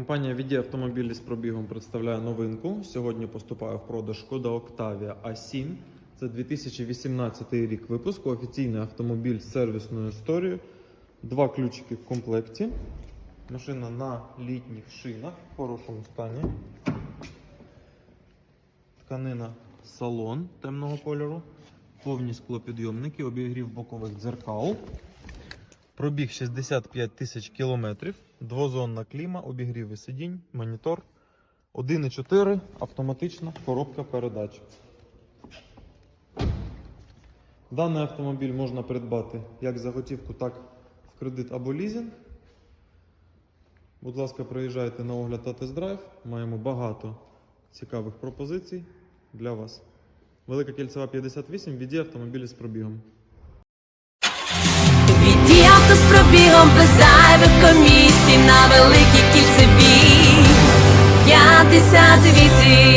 Компанія VD автомобілі з пробігом представляє новинку. Сьогодні поступає в продаж Шкода Octavia A7. Це 2018 рік випуску. Офіційний автомобіль з сервісною історією. Два ключики в комплекті. Машина на літніх шинах в хорошому стані. Тканина салон темного кольору. Повні склопідйомники, обігрів бокових дзеркал. Пробіг 65 тисяч кілометрів, двозонна кліма, обігріви сидінь, монітор. 1,4 автоматична коробка передач. Даний автомобіль можна придбати як за готівку, так в кредит або лізинг. Будь ласка, приїжджайте на огляд та тест-драйв. Маємо багато цікавих пропозицій для вас. Велика кільцева 58, віді автомобілі з пробігом. Віді з пробігом без зайвих комісій на великій кільцевій. 58